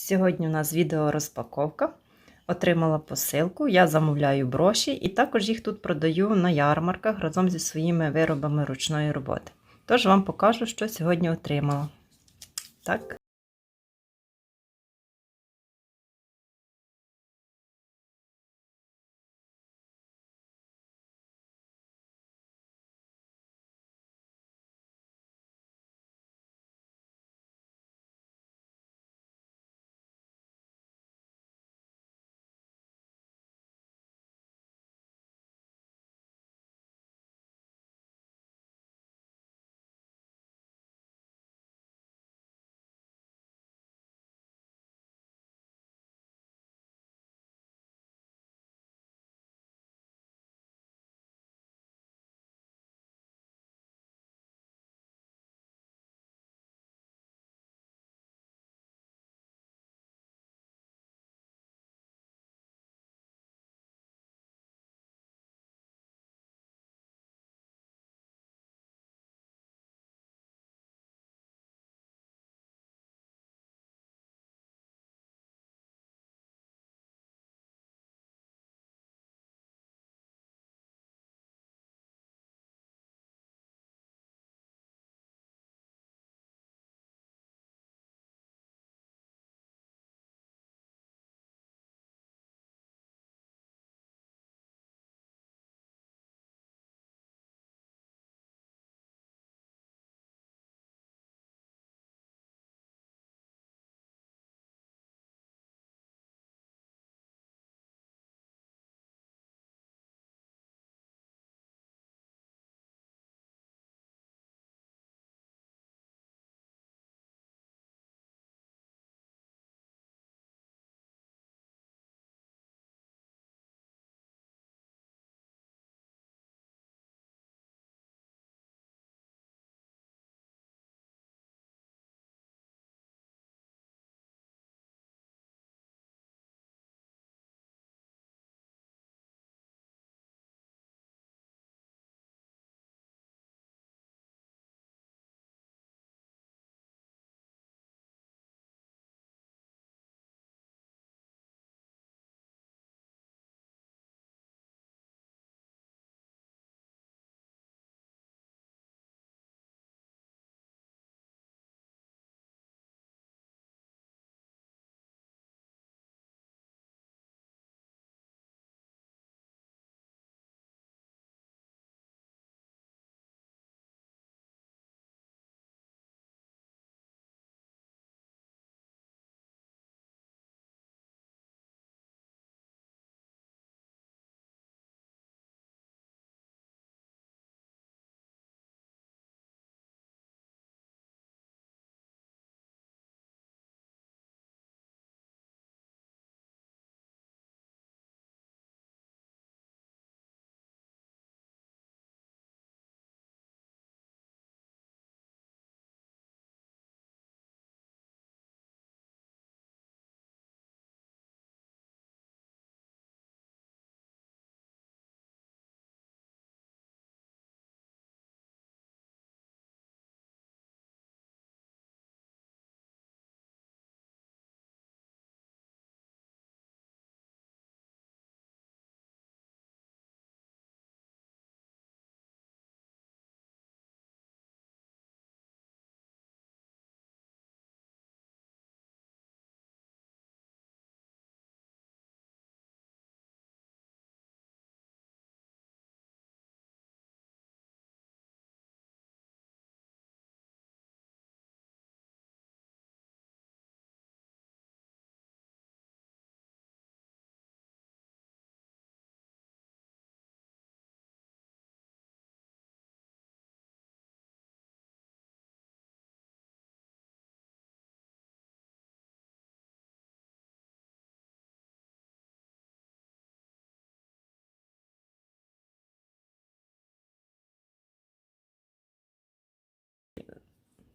Сьогодні у нас відео розпаковка. Отримала посилку, я замовляю броші і також їх тут продаю на ярмарках разом зі своїми виробами ручної роботи. Тож вам покажу, що сьогодні отримала. Так.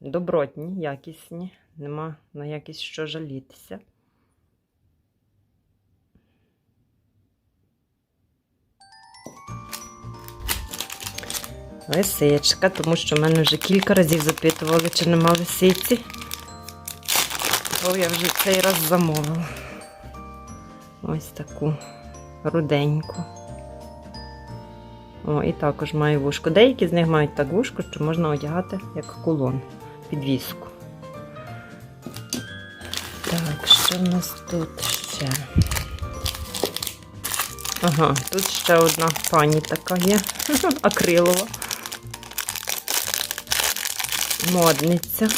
Добротні, якісні, нема на якість що жалітися. Лисичка, тому що в мене вже кілька разів запитували, чи нема лисиці. що я вже цей раз замовила. Ось таку руденьку. О, і також має вушко. Деякі з них мають так вушко, що можна одягати як кулон, підвіску. Так, що в нас тут ще? Ага, тут ще одна пані така є. Акрилова. Модниця.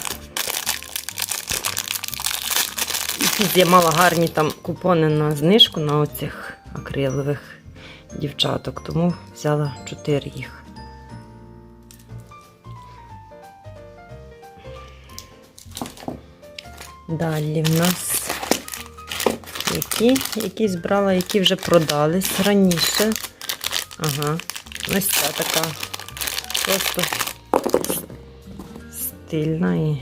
Я мала гарні там купони на знижку на оцих акрилових дівчаток, тому взяла 4 їх. Далі в нас які, які збрала, які вже продались раніше. Ага, ось ця така просто стильна і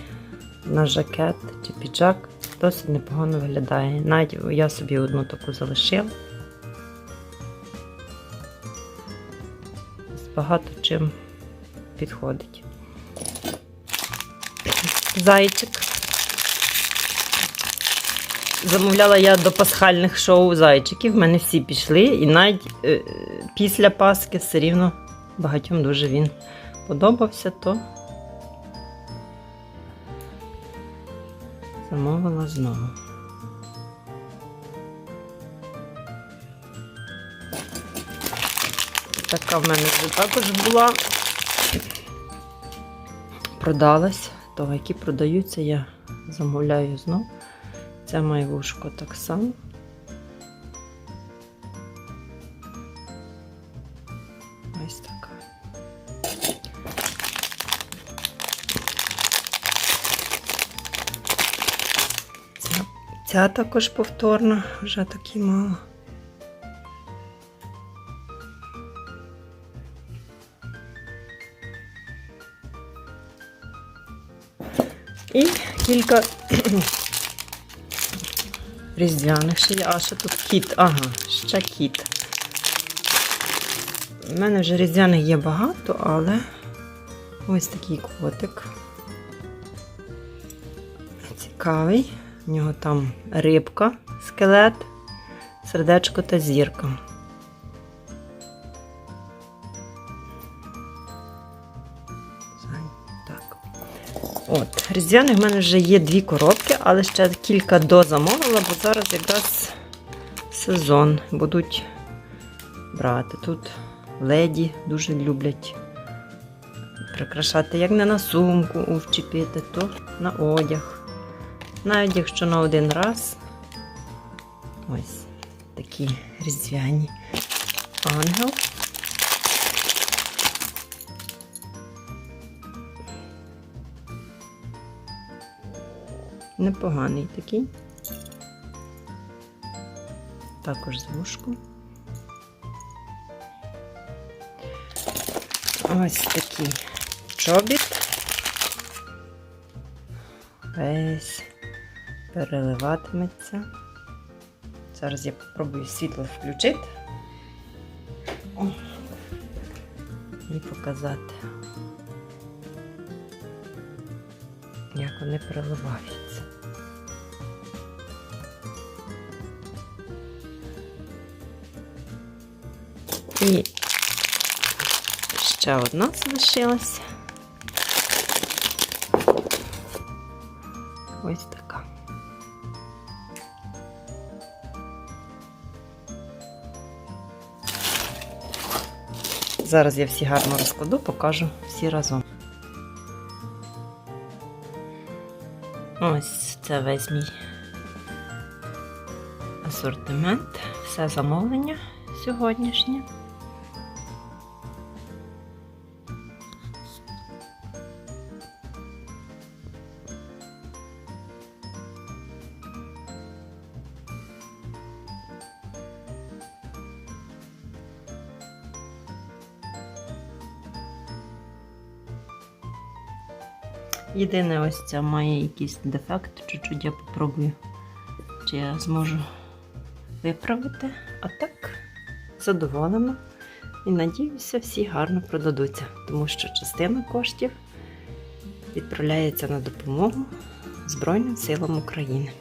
на жакет чи піджак досить непогано виглядає. Навіть я собі одну таку залишила. З багато чим підходить. Зайчик. Замовляла я до пасхальних шоу зайчиків. В мене всі пішли, і навіть е, після Пасхи все рівно багатьом дуже він подобався, то замовила знову. Така в мене вже також була. Продалась, то які продаються, я замовляю знову. Це має вушко так само. Ось така. Ця, ця також повторна, вже такі мало. І кілька різдвяних ще є. А ще тут кіт. Ага, ще кіт. У мене вже різдвяних є багато, але ось такий котик. Цікавий. У нього там рибка, скелет, сердечко та зірка. От, різдвяних в мене вже є дві коробки, але ще кілька дозамовила, бо зараз якраз сезон будуть брати. Тут леді дуже люблять прикрашати як не на сумку вчепити, то на одяг. Навіть якщо на один раз. Ось такі різдвяні ангел. Непоганий такий. Також з вушком. Ось такий чобіт. Весь переливатиметься. Зараз я попробую світло включити і показати, як вони переливаються. І ще одна залишилася. Ось така. Зараз я всі гарно розкладу, покажу всі разом. Ось це весь мій асортимент, все замовлення сьогоднішнє. Єдине, ось ця має якийсь дефект, чуть-чуть я попробую, чи я зможу виправити. А так, задоволена. І надіюся, всі гарно продадуться, тому що частина коштів відправляється на допомогу Збройним силам України.